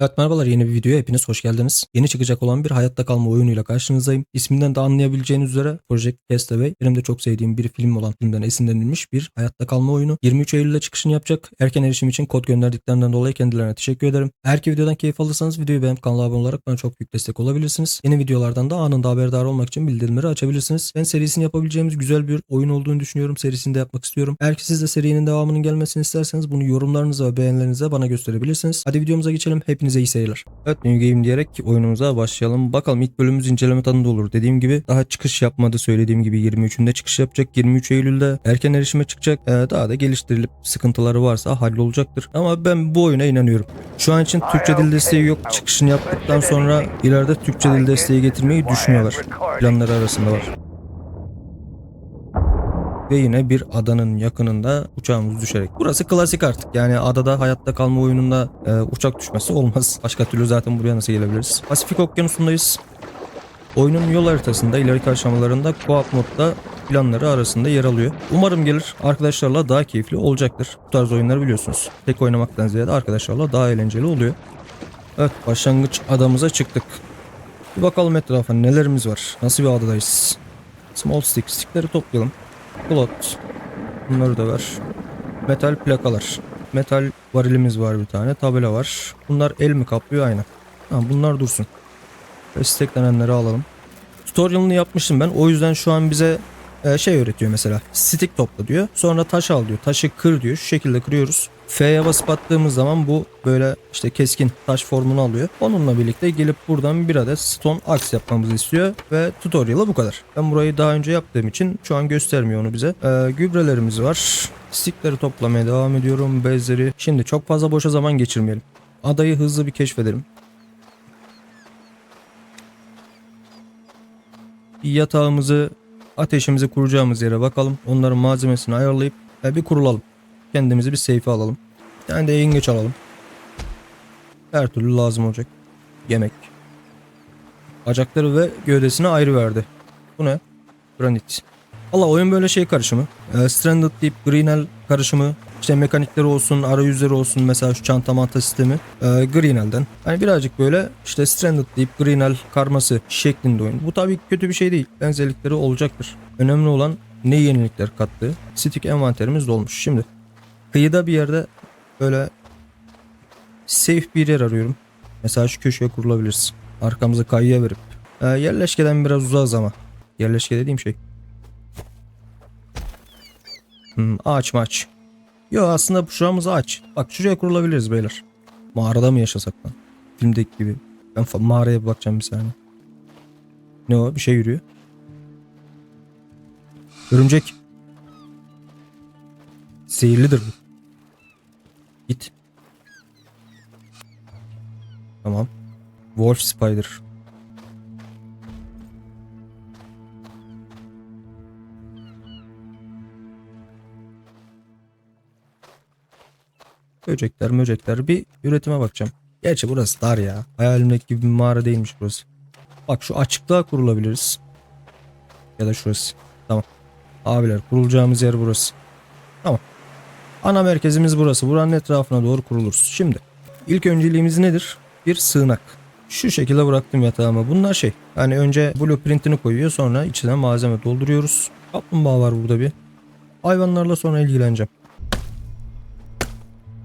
Evet merhabalar yeni bir videoya hepiniz hoş geldiniz. Yeni çıkacak olan bir hayatta kalma oyunuyla karşınızdayım. İsminden de anlayabileceğiniz üzere Project Castaway benim de çok sevdiğim bir film olan filmden esinlenilmiş bir hayatta kalma oyunu. 23 Eylül'de çıkışını yapacak. Erken erişim için kod gönderdiklerinden dolayı kendilerine teşekkür ederim. Eğer ki videodan keyif alırsanız videoyu beğenip kanala abone olarak bana çok büyük destek olabilirsiniz. Yeni videolardan da anında haberdar olmak için bildirimleri açabilirsiniz. Ben serisini yapabileceğimiz güzel bir oyun olduğunu düşünüyorum. Serisini de yapmak istiyorum. Eğer ki siz de serinin devamının gelmesini isterseniz bunu yorumlarınıza ve beğenilerinize bana gösterebilirsiniz. Hadi videomuza geçelim. Hepinize iyi seyirler. Evet New Game diyerek oyunumuza başlayalım. Bakalım ilk bölümümüz inceleme tadında olur. Dediğim gibi daha çıkış yapmadı söylediğim gibi 23'ünde çıkış yapacak. 23 Eylül'de erken erişime çıkacak. Ee, daha da geliştirilip sıkıntıları varsa hallolacaktır. Ama ben bu oyuna inanıyorum. Şu an için Türkçe dil desteği yok. Çıkışını yaptıktan sonra ileride Türkçe dil desteği getirmeyi düşünüyorlar. Planları arasında var. Ve yine bir adanın yakınında uçağımız düşerek. Burası klasik artık. Yani adada hayatta kalma oyununda e, uçak düşmesi olmaz. Başka türlü zaten buraya nasıl gelebiliriz? Pasifik Okyanusu'ndayız. Oyunun yol haritasında ileriki aşamalarında co-op modda planları arasında yer alıyor. Umarım gelir. Arkadaşlarla daha keyifli olacaktır. Bu tarz oyunları biliyorsunuz. Tek oynamaktan ziyade arkadaşlarla daha eğlenceli oluyor. Evet başlangıç adamıza çıktık. Bir bakalım etrafa nelerimiz var. Nasıl bir adadayız. Small stick. Stickleri toplayalım. Plot. Bunları da ver. Metal plakalar. Metal varilimiz var bir tane. Tabela var. Bunlar el mi kaplıyor? Aynen. Tamam bunlar dursun. Ve steklenenleri alalım. Tutorial'ını yapmıştım ben. O yüzden şu an bize e, şey öğretiyor mesela. Stick topla diyor. Sonra taş al diyor. Taşı kır diyor. Şu şekilde kırıyoruz. F'ye basıp attığımız zaman bu böyle işte keskin taş formunu alıyor. Onunla birlikte gelip buradan bir adet stone axe yapmamızı istiyor ve tutorial'ı bu kadar. Ben burayı daha önce yaptığım için şu an göstermiyor onu bize. Ee, gübrelerimiz var. Stickleri toplamaya devam ediyorum. Bezleri. Şimdi çok fazla boşa zaman geçirmeyelim. Adayı hızlı bir keşfedelim. Yatağımızı, ateşimizi kuracağımız yere bakalım. Onların malzemesini ayarlayıp e, bir kurulalım. Kendimizi bir seyfe alalım. Bir tane de yengeç alalım. Her türlü lazım olacak. Yemek. Bacakları ve gövdesini ayrı verdi. Bu ne? Granit. Valla oyun böyle şey karışımı. E, Stranded Deep, Greenel karışımı. İşte mekanikleri olsun, arayüzleri olsun. Mesela şu çanta manta sistemi. E, Greenel'den. Hani birazcık böyle işte Stranded Deep, Greenel karması şeklinde oyun. Bu tabii kötü bir şey değil. Benzerlikleri olacaktır. Önemli olan ne yenilikler kattığı. Stick envanterimiz dolmuş. Şimdi kıyıda bir yerde böyle safe bir yer arıyorum. Mesela şu köşeye kurulabiliriz. Arkamızı kayıya verip. Ee, yerleşkeden biraz uzağız ama. Yerleşke dediğim şey. Hmm, ağaç maç. Yo aslında şuramız ağaç. Bak şuraya kurulabiliriz beyler. Mağarada mı yaşasak lan? Filmdeki gibi. Ben mağaraya bir bakacağım bir saniye. Ne o? Bir şey yürüyor. Örümcek. Zehirlidir bu. Git. Tamam. Wolf Spider. Böcekler möcekler bir üretime bakacağım. Gerçi burası dar ya. Hayalimdeki gibi bir mağara değilmiş burası. Bak şu açıklığa kurulabiliriz. Ya da şurası. Tamam. Abiler kurulacağımız yer burası. Tamam. Ana merkezimiz burası. Buranın etrafına doğru kuruluruz. Şimdi ilk önceliğimiz nedir? Bir sığınak. Şu şekilde bıraktım yatağımı. Bunlar şey. Yani önce blueprintini koyuyor sonra içine malzeme dolduruyoruz. Kaplumbağa var burada bir. Hayvanlarla sonra ilgileneceğim.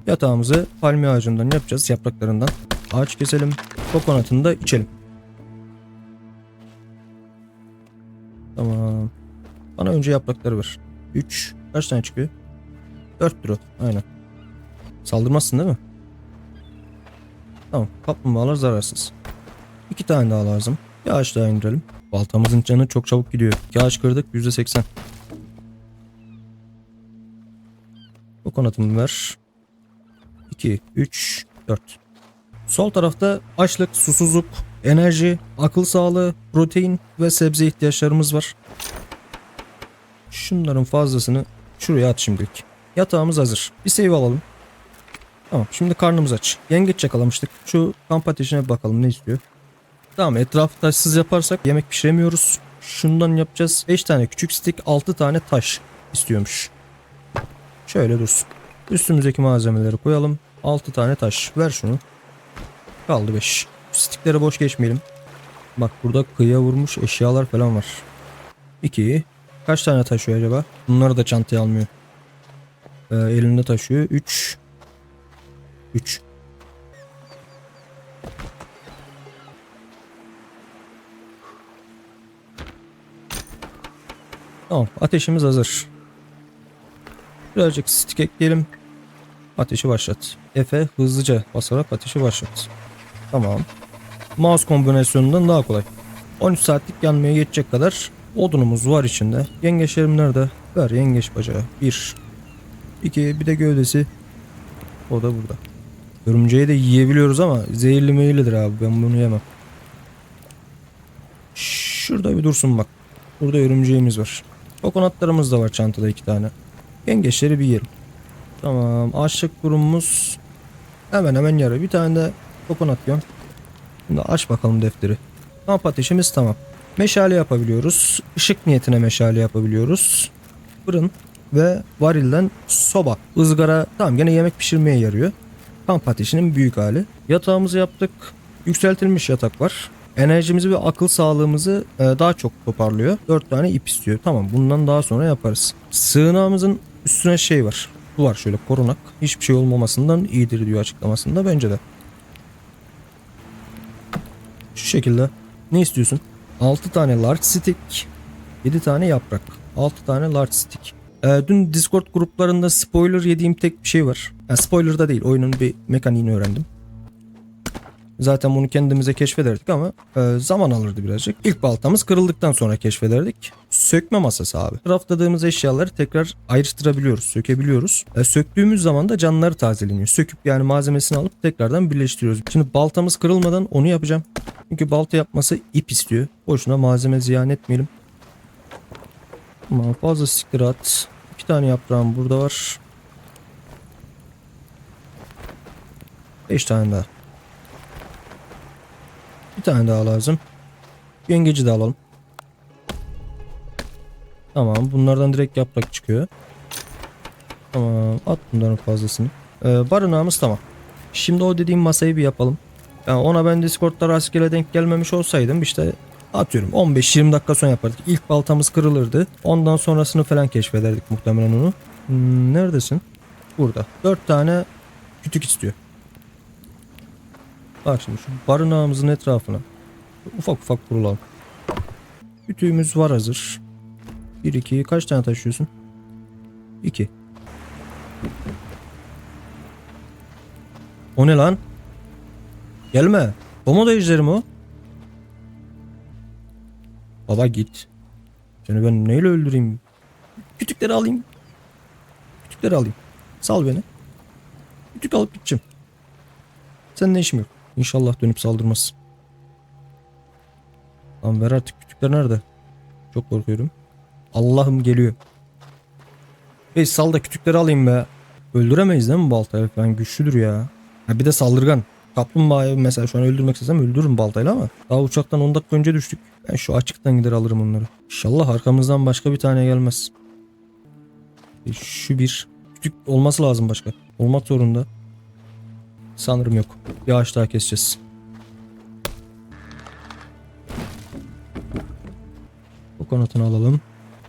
Yatağımızı palmiye ağacından yapacağız. Yapraklarından. Ağaç keselim. Kokonatını da içelim. Tamam. Bana önce yaprakları ver. 3. Kaç tane çıkıyor? 4 lira. Aynen. Saldırmazsın değil mi? Tamam. Kaplumbağalar zararsız. İki tane daha lazım. Bir ağaç daha indirelim. Baltamızın canı çok çabuk gidiyor. İki ağaç kırdık %80. Kokonatımı ver. 2, 3, 4. Sol tarafta açlık, susuzluk, enerji, akıl sağlığı, protein ve sebze ihtiyaçlarımız var. Şunların fazlasını şuraya at şimdilik. Yatağımız hazır. Bir save alalım. Tamam şimdi karnımız aç. Yengeç yakalamıştık. Şu kamp ateşine bakalım ne istiyor. Tamam etrafı taşsız yaparsak yemek pişiremiyoruz. Şundan yapacağız. 5 tane küçük stick 6 tane taş istiyormuş. Şöyle dursun. Üstümüzdeki malzemeleri koyalım. 6 tane taş. Ver şunu. Kaldı 5. Stikleri boş geçmeyelim. Bak burada kıyıya vurmuş eşyalar falan var. 2. Kaç tane taşıyor acaba? Bunları da çantaya almıyor. Ee, elinde taşıyor. 3. 3. Tamam ateşimiz hazır. Birazcık stick ekleyelim. Ateşi başlat. Efe hızlıca basarak ateşi başlat. Tamam. Mouse kombinasyonundan daha kolay. 13 saatlik yanmaya geçecek kadar odunumuz var içinde. Yengeçlerim nerede? Ver yengeç bacağı. 1 2 bir de gövdesi. O da burada. Örümceği de yiyebiliyoruz ama zehirli meyillidir abi ben bunu yemem. Şurada bir dursun bak. Burada örümceğimiz var. Kokonatlarımız da var çantada iki tane. Yengeçleri bir yiyelim. Tamam. Açlık durumumuz hemen hemen yarı. Bir tane de kokonat yiyorum. Şimdi aç bakalım defteri. Kamp ateşimiz tamam. Meşale yapabiliyoruz. Işık niyetine meşale yapabiliyoruz. Fırın ve varilden soba. ızgara tamam gene yemek pişirmeye yarıyor. Kamp ateşinin büyük hali. Yatağımızı yaptık. Yükseltilmiş yatak var. Enerjimizi ve akıl sağlığımızı e, daha çok toparlıyor. 4 tane ip istiyor. Tamam bundan daha sonra yaparız. Sığınağımızın üstüne şey var. Bu var şöyle korunak. Hiçbir şey olmamasından iyidir diyor açıklamasında bence de. Şu şekilde. Ne istiyorsun? 6 tane large stick, 7 tane yaprak. 6 tane large stick. Ee, dün Discord gruplarında spoiler yediğim tek bir şey var. Yani spoiler da değil, oyunun bir mekaniğini öğrendim. Zaten bunu kendimize keşfederdik ama e, zaman alırdı birazcık. İlk baltamız kırıldıktan sonra keşfederdik. Sökme masası abi. Craftladığımız eşyaları tekrar ayrıştırabiliyoruz, sökebiliyoruz. E, söktüğümüz zaman da canları tazeleniyor. Söküp yani malzemesini alıp tekrardan birleştiriyoruz. Şimdi baltamız kırılmadan onu yapacağım. Çünkü balta yapması ip istiyor. Boşuna malzeme ziyan etmeyelim. Tamam fazla siktir at. İki tane yaprağım burada var. Beş tane daha. Bir tane daha lazım. Yengeci de alalım. Tamam bunlardan direkt yaprak çıkıyor. Tamam at bunların fazlasını. Ee, barınağımız tamam. Şimdi o dediğim masayı bir yapalım. Yani ona ben Discord'da rastgele denk gelmemiş olsaydım işte atıyorum 15-20 dakika sonra yapardık. İlk baltamız kırılırdı. Ondan sonrasını falan keşfederdik muhtemelen onu. Hmm, neredesin? Burada. 4 tane kütük istiyor. Bak şimdi şu barınağımızın etrafına ufak ufak kurulalım. Kütüğümüz var hazır. 1 2 kaç tane taşıyorsun? 2. O ne lan? Gelme. Komodo ejderi mi o? Baba git. Seni ben neyle öldüreyim? Kütükleri alayım. Kütükleri alayım. Sal beni. Kütük alıp gideceğim. Senin ne işim yok. İnşallah dönüp saldırmaz. Lan ver artık kütükler nerede? Çok korkuyorum. Allah'ım geliyor. Hey sal da kütükleri alayım be. Öldüremeyiz değil mi baltayla falan güçlüdür ya. Ha bir de saldırgan. Kaplumbağayı mesela şu an öldürmek istesem öldürürüm baltayla ama daha uçaktan 10 dakika önce düştük. Ben şu açıktan gider alırım onları. İnşallah arkamızdan başka bir tane gelmez. E, Şu bir. Kütük olması lazım başka. Olmak zorunda. Sanırım yok. Bir ağaç daha keseceğiz. Kokonatını alalım.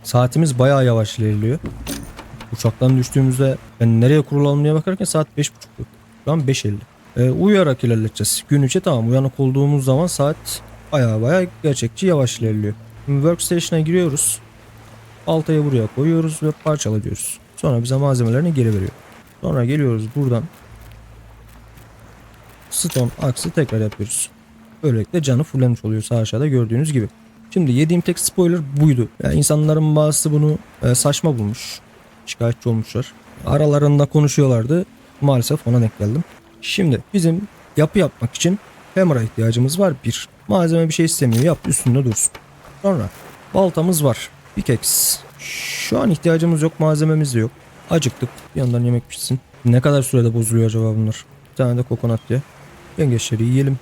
Saatimiz bayağı yavaş ilerliyor. Uçaktan düştüğümüzde ben nereye kurulalım diye bakarken saat 5.30'du. Şu an 5.50. Ee, uyuyarak ilerleteceğiz. Gün içi tamam uyanık olduğumuz zaman saat bayağı bayağı gerçekçi yavaş ilerliyor. Workstation'a giriyoruz. Baltayı buraya koyuyoruz ve parçalıyoruz. Sonra bize malzemelerini geri veriyor. Sonra geliyoruz buradan stone aksı tekrar yapıyoruz. Böylelikle canı fullenmiş oluyor sağ aşağıda gördüğünüz gibi. Şimdi yediğim tek spoiler buydu. Yani insanların bazısı bunu e, saçma bulmuş. Şikayetçi olmuşlar. Aralarında konuşuyorlardı. Maalesef ona denk geldim. Şimdi bizim yapı yapmak için hammer'a ihtiyacımız var. Bir. Malzeme bir şey istemiyor. Yap üstünde dursun. Sonra baltamız var. Pickaxe. Şu an ihtiyacımız yok. Malzememiz de yok. Acıktık. Bir yandan yemek pişsin. Ne kadar sürede bozuluyor acaba bunlar? Bir tane de kokonat ye. Yengeçleri yiyelim.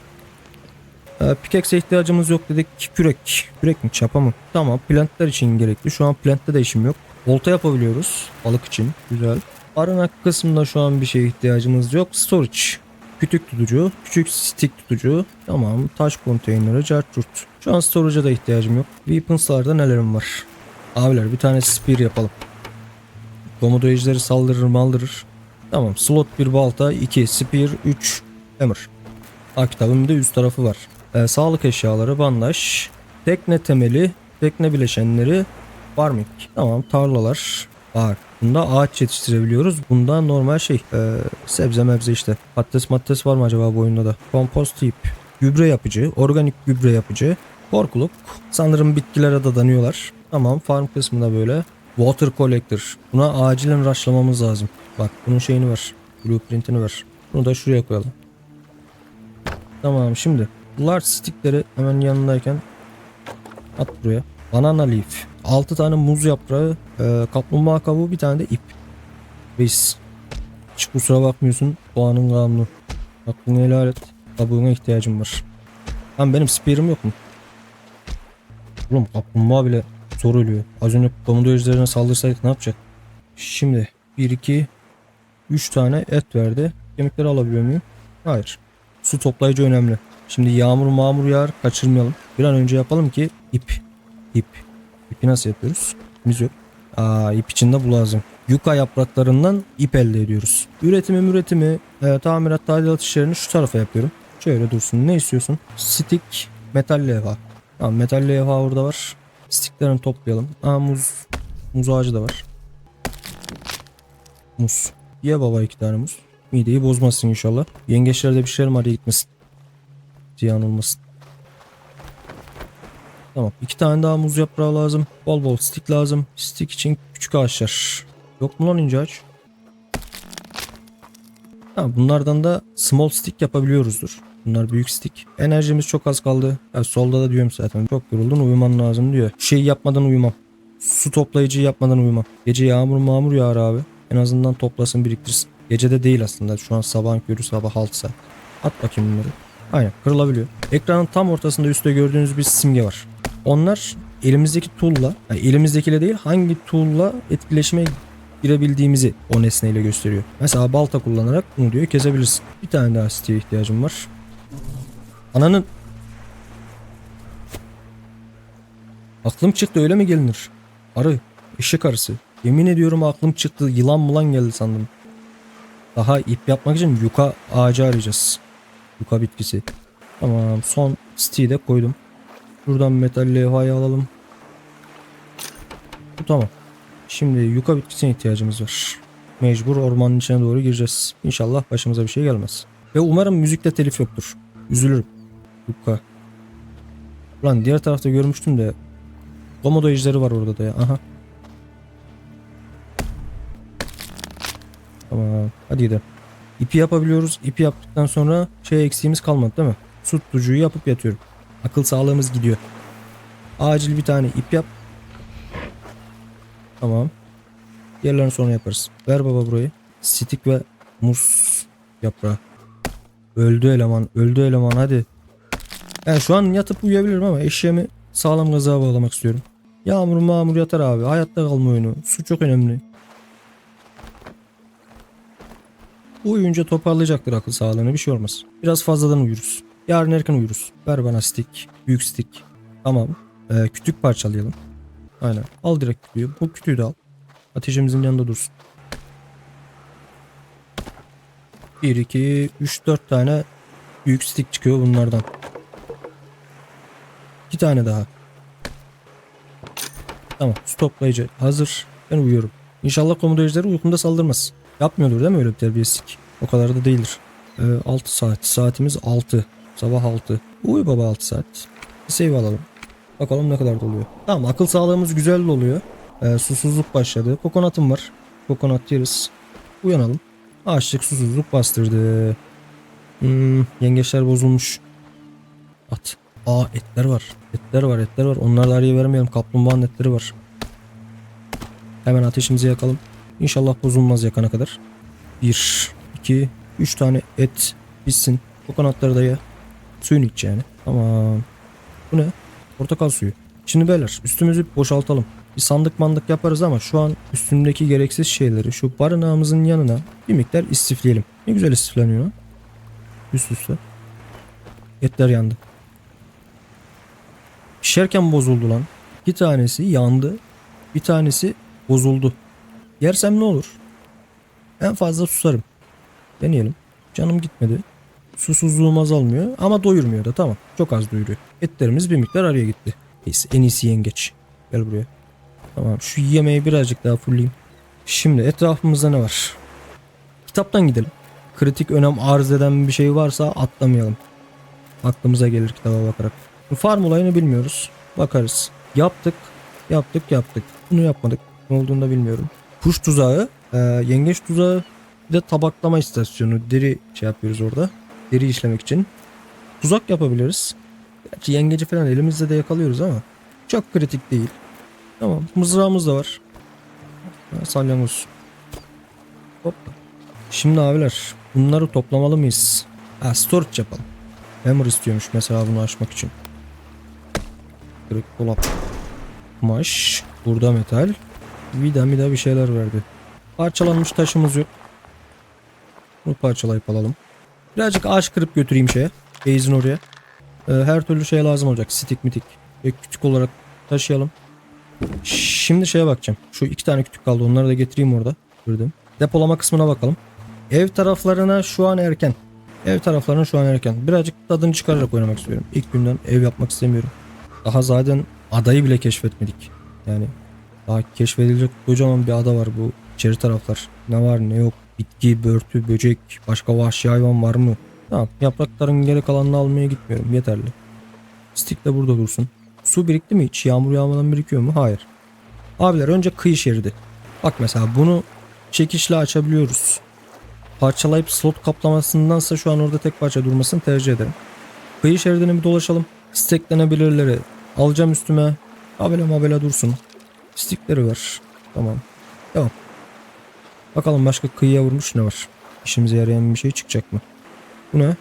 Ee, Pickaxe'e ihtiyacımız yok dedik. Kürek. Kürek mi çapa mı? Tamam plantlar için gerekli. Şu an plantta da işim yok. Olta yapabiliyoruz. Balık için. Güzel. Barınak kısmında şu an bir şeye ihtiyacımız yok. Storage. kütük tutucu, küçük stick tutucu. Tamam. Taş konteyneri, cartçurt. Şu an storage'a da ihtiyacım yok. Weapons'larda nelerim var? Abiler bir tane spear yapalım. Komodo ejderi saldırır maldırır. Tamam. Slot bir balta, 2 spear, 3 hammer. Ha kitabın bir de üst tarafı var. Ee, sağlık eşyaları, bandaj, tekne temeli, tekne bileşenleri, farming. Tamam tarlalar var. Bunda ağaç yetiştirebiliyoruz. Bunda normal şey e, sebze mebze işte. Patates mattes var mı acaba bu oyunda da? Kompost heap. Gübre yapıcı, organik gübre yapıcı, korkuluk. Sanırım bitkilere dadanıyorlar. Tamam farm kısmında böyle. Water collector. Buna acilen raşlamamız lazım. Bak bunun şeyini ver. Blueprint'ini ver. Bunu da şuraya koyalım. Tamam şimdi large stickleri hemen yanındayken at buraya. Banana leaf. 6 tane muz yaprağı, e, kaplumbağa kabuğu, bir tane de ip. Reis. Hiç kusura bakmıyorsun. Doğanın kanunu. Aklını helal et. Kabuğuna ihtiyacım var. Lan benim spear'ım yok mu? Oğlum kaplumbağa bile zor ölüyor. Az önce komodo ejderine saldırsaydık ne yapacak? Şimdi 1 2 3 tane et verdi. Kemikleri alabiliyor muyum? Hayır. Su toplayıcı önemli. Şimdi yağmur mağmur yağar kaçırmayalım. Bir an önce yapalım ki ip. İp. İpi nasıl yapıyoruz? İpimiz yok. Aa ip içinde bu lazım. Yuka yapraklarından ip elde ediyoruz. Üretimi üretimi e, tamirat tadilat işlerini şu tarafa yapıyorum. Şöyle dursun. Ne istiyorsun? Stick metal levha. Tamam metal levha orada var. Sticklerini toplayalım. Aa muz. Muz ağacı da var. Muz. Ye baba iki tane muz. Mideyi bozmasın inşallah. Yengeçlerde bir şeyler var gitmesin. Ziyan olmasın. Tamam. iki tane daha muz yaprağı lazım. Bol bol stick lazım. Stick için küçük ağaçlar. Yok mu lan ince ağaç? Tamam, bunlardan da small stick yapabiliyoruzdur. Bunlar büyük stick. Enerjimiz çok az kaldı. Ya solda da diyorum zaten. Çok yoruldun uyuman lazım diyor. Şu şeyi yapmadan uyumam. Su toplayıcıyı yapmadan uyumam. Gece yağmur mağmur yağar abi. En azından toplasın biriktirsin. Gece de değil aslında. Şu an sabah körü sabah 6 saat. At bakayım bunları. Aynen kırılabiliyor. Ekranın tam ortasında üstte gördüğünüz bir simge var. Onlar elimizdeki tool'la, yani elimizdekiyle değil hangi tool'la etkileşime girebildiğimizi o nesneyle gösteriyor. Mesela balta kullanarak bunu diyor kesebilirsin. Bir tane daha siteye ihtiyacım var. Ananın Aklım çıktı öyle mi gelinir? Arı, eşek arısı. Yemin ediyorum aklım çıktı. Yılan mulan geldi sandım. Daha ip yapmak için yuka ağacı arayacağız. Yuka bitkisi. Tamam son siteyi de koydum. Buradan metal levhayı alalım. Bu tamam. Şimdi yuka bitkisine ihtiyacımız var. Mecbur ormanın içine doğru gireceğiz. İnşallah başımıza bir şey gelmez. Ve umarım müzikte telif yoktur. Üzülürüm. Yuka. Ulan diğer tarafta görmüştüm de Komodo ejderi var orada da ya. Aha. Tamam. Hadi gidelim. İpi yapabiliyoruz. İpi yaptıktan sonra şey eksiğimiz kalmadı değil mi? Su tutucuyu yapıp yatıyorum. Akıl sağlığımız gidiyor. Acil bir tane ip yap. Tamam. Diğerlerini sonra yaparız. Ver baba burayı. Stik ve muz yaprağı. Öldü eleman. Öldü eleman hadi. Yani şu an yatıp uyuyabilirim ama eşeğimi sağlam gaza bağlamak istiyorum. Yağmur mağmur yatar abi. Hayatta kalma oyunu. Su çok önemli. Uyuyunca toparlayacaktır akıl sağlığını bir şey olmaz. Biraz fazladan uyuruz. Yarın erken uyuruz. Ver bana stick. Büyük stick. Tamam. Ee, kütük parçalayalım. Aynen. Al direkt kütüğü. Bu kütüğü de al. Ateşimizin yanında dursun. 1, 2, 3, 4 tane büyük stick çıkıyor bunlardan. 2 tane daha. Tamam. Su toplayıcı hazır. Ben uyuyorum. İnşallah komodo ejderi uykumda saldırmaz. Yapmıyordur değil mi öyle bir terbiyesizlik? O kadar da değildir. Ee, 6 saat. Saatimiz 6. Sabah 6. Uyu baba 6 saat. Bir save alalım. Bakalım ne kadar doluyor. Tamam akıl sağlığımız güzel doluyor. Ee, susuzluk başladı. Kokonatım var. Kokonat yeriz. Uyanalım. Açlık susuzluk bastırdı. Hmm, yengeçler bozulmuş. At. Aa etler var. Etler var etler var. Onları araya vermeyelim. Kaplumbağanın etleri var. Hemen ateşimizi yakalım. İnşallah bozulmaz yakana kadar. 1, 2, 3 tane et pişsin. Kokonatları da ye. Suyunu iç yani. Tamam. Bu ne? Portakal suyu. Şimdi beyler üstümüzü boşaltalım. Bir sandık mandık yaparız ama şu an üstümdeki gereksiz şeyleri şu barınağımızın yanına bir miktar istifleyelim. Ne güzel istifleniyor lan. Üst üste. Etler yandı. Pişerken bozuldu lan. İki tanesi yandı. Bir tanesi bozuldu. Yersem ne olur? En fazla susarım. Deneyelim. Canım gitmedi. Susuzluğum azalmıyor ama doyurmuyor da tamam. Çok az doyuruyor. Etlerimiz bir miktar araya gitti. Neyse en iyisi yengeç. Gel buraya. Tamam şu yemeği birazcık daha fullleyeyim. Şimdi etrafımızda ne var? Kitaptan gidelim. Kritik önem arz eden bir şey varsa atlamayalım. Aklımıza gelir kitaba bakarak. Farm olayını bilmiyoruz. Bakarız. Yaptık. Yaptık yaptık. Bunu yapmadık. Ne olduğunu da bilmiyorum. Kuş tuzağı. e, yengeç tuzağı. Bir de tabaklama istasyonu. Deri şey yapıyoruz orada. Deri işlemek için. Tuzak yapabiliriz. Gerçi yengeci falan elimizde de yakalıyoruz ama. Çok kritik değil. Tamam. Mızrağımız da var. Salyangoz. Hop. Şimdi abiler bunları toplamalı mıyız? Ha storage yapalım. Hammer istiyormuş mesela bunu açmak için. Kırık dolap. Kumaş. Burada metal. Vida mida bir şeyler verdi. Parçalanmış taşımız yok. Bunu parçalayıp alalım. Birazcık ağaç kırıp götüreyim şeye. Base'in oraya. Ee, her türlü şey lazım olacak. Stick mitik. Ve kütük olarak taşıyalım. Şimdi şeye bakacağım. Şu iki tane kütük kaldı. Onları da getireyim orada. Gördüm. Depolama kısmına bakalım. Ev taraflarına şu an erken. Ev taraflarına şu an erken. Birazcık tadını çıkararak oynamak istiyorum. İlk günden ev yapmak istemiyorum. Daha zaten adayı bile keşfetmedik. Yani daha keşfedilecek kocaman bir ada var bu içeri taraflar. Ne var ne yok. Bitki, börtü, böcek, başka vahşi hayvan var mı? Tamam yaprakların geri kalanını almaya gitmiyorum yeterli. Stick de burada dursun. Su birikti mi hiç? Yağmur yağmadan birikiyor mu? Hayır. Abiler önce kıyı şeridi. Bak mesela bunu çekişle açabiliyoruz. Parçalayıp slot kaplamasındansa şu an orada tek parça durmasını tercih ederim. Kıyı şeridini bir dolaşalım. Steklenebilirleri alacağım üstüme. Abele mabele dursun. Stikleri var. Tamam. Devam. Bakalım başka kıyıya vurmuş ne var? İşimize yarayan bir şey çıkacak mı? Bu ne?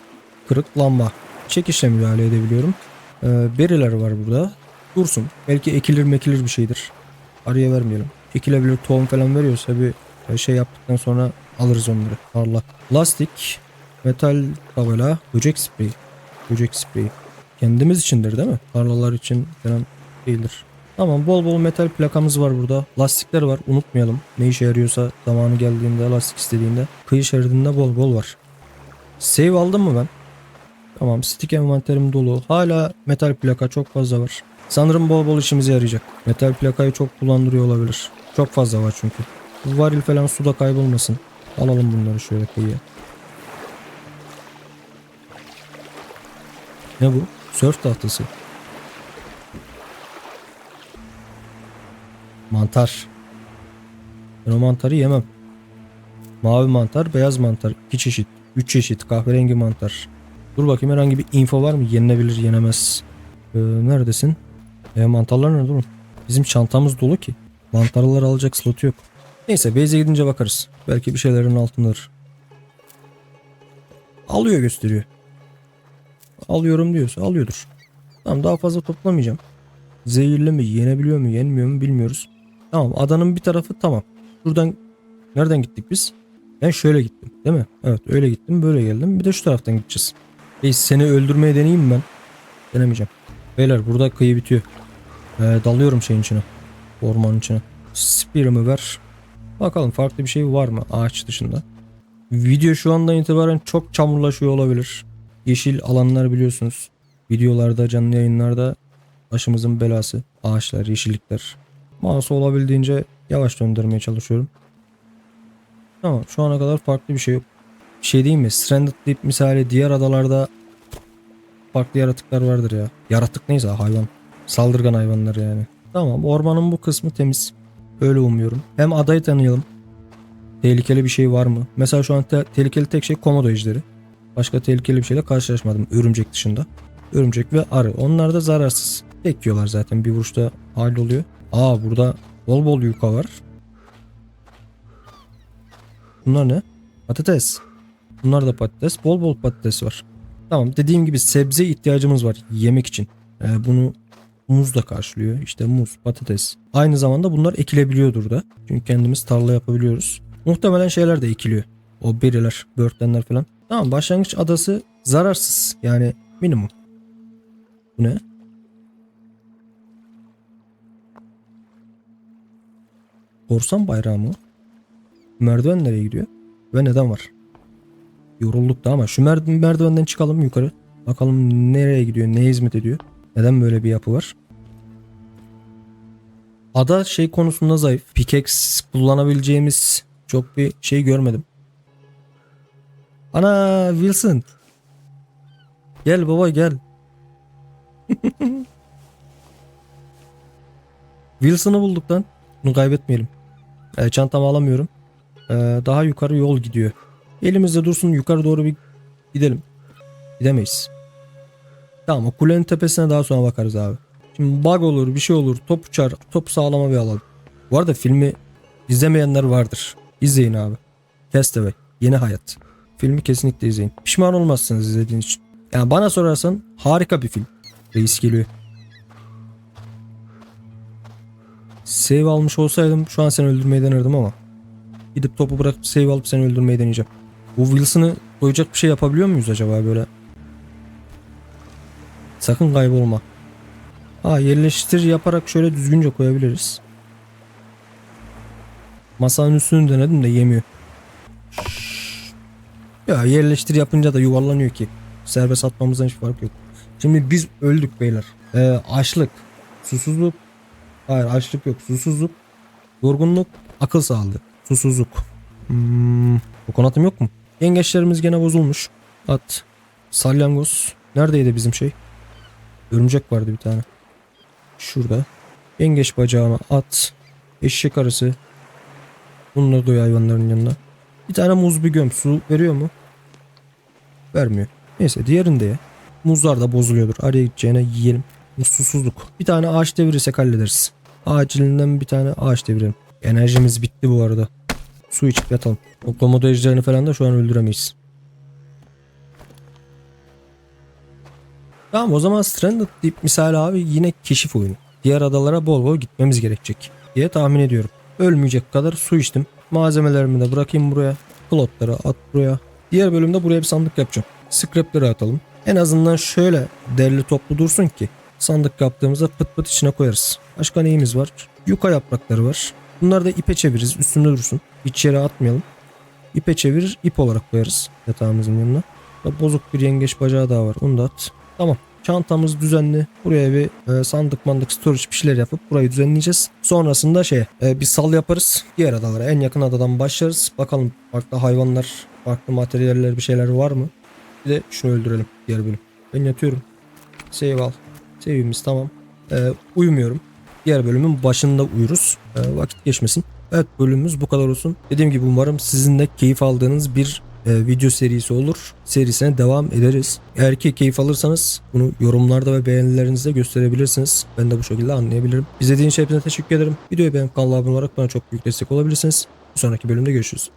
Kırık lamba. Çekişle müdahale edebiliyorum. Ee, beriler var burada. Dursun. Belki ekilir mekilir bir şeydir. Araya vermeyelim. Ekilebilir tohum falan veriyorsa bir şey yaptıktan sonra alırız onları. Allah. Lastik. Metal tabela. Böcek spreyi. Böcek spreyi. Kendimiz içindir değil mi? Tarlalar için falan değildir. Tamam bol bol metal plakamız var burada. Lastikler var unutmayalım. Ne işe yarıyorsa zamanı geldiğinde lastik istediğinde. Kıyı şeridinde bol bol var. Save aldım mı ben? Tamam stick envanterim dolu. Hala metal plaka çok fazla var. Sanırım bol bol işimize yarayacak. Metal plakayı çok kullandırıyor olabilir. Çok fazla var çünkü. Varil falan suda kaybolmasın. Alalım bunları şöyle kıyıya. Ne bu? Sörf tahtası. Mantar. Ben o mantarı yemem. Mavi mantar, beyaz mantar. iki çeşit. Üç çeşit kahverengi mantar. Dur bakayım herhangi bir info var mı? Yenilebilir, yenemez. Ee, neredesin? E, mantarlar nerede oğlum? Bizim çantamız dolu ki. Mantarları alacak slot yok. Neyse base'e gidince bakarız. Belki bir şeylerin altındadır. Alıyor gösteriyor. Alıyorum diyorsa alıyordur. Tamam daha fazla toplamayacağım. Zehirli mi, yenebiliyor mu, yenmiyor mu bilmiyoruz. Tamam adanın bir tarafı tamam. Şuradan nereden gittik biz? Ben şöyle gittim değil mi? Evet öyle gittim böyle geldim. Bir de şu taraftan gideceğiz. Reis seni öldürmeye deneyeyim ben? Denemeyeceğim. Beyler burada kıyı bitiyor. Ee, dalıyorum şeyin içine. Ormanın içine. Spear'ımı ver. Bakalım farklı bir şey var mı ağaç dışında. Video şu andan itibaren çok çamurlaşıyor olabilir. Yeşil alanlar biliyorsunuz. Videolarda canlı yayınlarda başımızın belası. Ağaçlar, yeşillikler. Mouse'u olabildiğince yavaş döndürmeye çalışıyorum. Tamam şu ana kadar farklı bir şey yok. Bir şey değil mi? Stranded Deep misali diğer adalarda farklı yaratıklar vardır ya. Yaratık neyse hayvan. Saldırgan hayvanlar yani. Tamam ormanın bu kısmı temiz. Öyle umuyorum. Hem adayı tanıyalım. Tehlikeli bir şey var mı? Mesela şu an te- tehlikeli tek şey komodo ejderi. Başka tehlikeli bir şeyle karşılaşmadım örümcek dışında. Örümcek ve arı. Onlar da zararsız. Tek yiyorlar zaten bir vuruşta halloluyor. Aa burada bol bol yuka var. Bunlar ne? Patates. Bunlar da patates. Bol bol patates var. Tamam dediğim gibi sebze ihtiyacımız var yemek için. Ee, bunu muz da karşılıyor. İşte muz, patates. Aynı zamanda bunlar ekilebiliyordur da. Çünkü kendimiz tarla yapabiliyoruz. Muhtemelen şeyler de ekiliyor. O beriler, börtlenler falan. Tamam başlangıç adası zararsız. Yani minimum. Bu ne? Korsan bayrağı mı? Merdiven nereye gidiyor? Ve neden var? Yorulduk da ama şu merd- merdivenden çıkalım yukarı. Bakalım nereye gidiyor, neye hizmet ediyor. Neden böyle bir yapı var? Ada şey konusunda zayıf. Pickaxe kullanabileceğimiz çok bir şey görmedim. Ana Wilson. Gel baba gel. Wilson'ı bulduk lan. Bunu kaybetmeyelim. E, çantamı alamıyorum. E, daha yukarı yol gidiyor. Elimizde dursun yukarı doğru bir gidelim. Gidemeyiz. Tamam o kulenin tepesine daha sonra bakarız abi. Şimdi bug olur bir şey olur top uçar top sağlama bir alalım. Bu arada filmi izlemeyenler vardır. İzleyin abi. Castaway. Yeni hayat. Filmi kesinlikle izleyin. Pişman olmazsınız izlediğiniz için. Yani bana sorarsan harika bir film. Reis geliyor. Save almış olsaydım şu an seni öldürmeyi denerdim ama. Gidip topu bırakıp save alıp seni öldürmeyi deneyeceğim. Bu Wilson'ı koyacak bir şey yapabiliyor muyuz acaba böyle? Sakın kaybolma. Ha yerleştir yaparak şöyle düzgünce koyabiliriz. Masanın üstünü denedim de yemiyor. Ya yerleştir yapınca da yuvarlanıyor ki. Serbest atmamızdan hiç fark yok. Şimdi biz öldük beyler. Ee, açlık, susuzluk. Hayır açlık yok. Susuzluk, yorgunluk, akıl sağlığı. Susuzluk. Hmm, kokonatım yok mu? Yengeçlerimiz gene bozulmuş. At. Salyangoz. Neredeydi bizim şey? Örümcek vardı bir tane. Şurada. Yengeç bacağına at. Eşek arısı. Bunları doy hayvanların yanına. Bir tane muz bir göm. Su veriyor mu? Vermiyor. Neyse diğerinde ye. Muzlar da bozuluyordur. Araya gideceğine yiyelim. Susuzluk. Bir tane ağaç devirirsek hallederiz. Acilinden bir tane ağaç devirelim. Enerjimiz bitti bu arada. Su içip yatalım. O komodo ejderini falan da şu an öldüremeyiz. Tamam o zaman Stranded Deep misal abi yine keşif oyunu. Diğer adalara bol bol gitmemiz gerekecek diye tahmin ediyorum. Ölmeyecek kadar su içtim. Malzemelerimi de bırakayım buraya. Plotları at buraya. Diğer bölümde buraya bir sandık yapacağım. Scrapleri atalım. En azından şöyle derli toplu dursun ki sandık yaptığımızda pıt pıt içine koyarız. Başka neyimiz var? Yuka yaprakları var. Bunları da ipe çeviririz üstünde dursun. Hiç yere atmayalım. İpe çevirir ip olarak koyarız yatağımızın yanına. Bozuk bir yengeç bacağı daha var onu da at. Tamam. Çantamız düzenli. Buraya bir e, sandık mandık storage bir şeyler yapıp burayı düzenleyeceğiz. Sonrasında şey e, bir sal yaparız. Diğer adalara en yakın adadan başlarız. Bakalım farklı hayvanlar, farklı materyaller bir şeyler var mı? Bir de şunu öldürelim diğer bölüm. Ben yatıyorum. Save al. Save'imiz tamam. E, uyumuyorum. Diğer bölümün başında uyuruz. E, vakit geçmesin. Evet bölümümüz bu kadar olsun. Dediğim gibi umarım sizin de keyif aldığınız bir e, video serisi olur. Serisine devam ederiz. Eğer ki keyif alırsanız bunu yorumlarda ve beğenilerinizde gösterebilirsiniz. Ben de bu şekilde anlayabilirim. İzlediğiniz için hepinize teşekkür ederim. Videoyu beğenip kanala abone olarak bana çok büyük destek olabilirsiniz. Bir sonraki bölümde görüşürüz.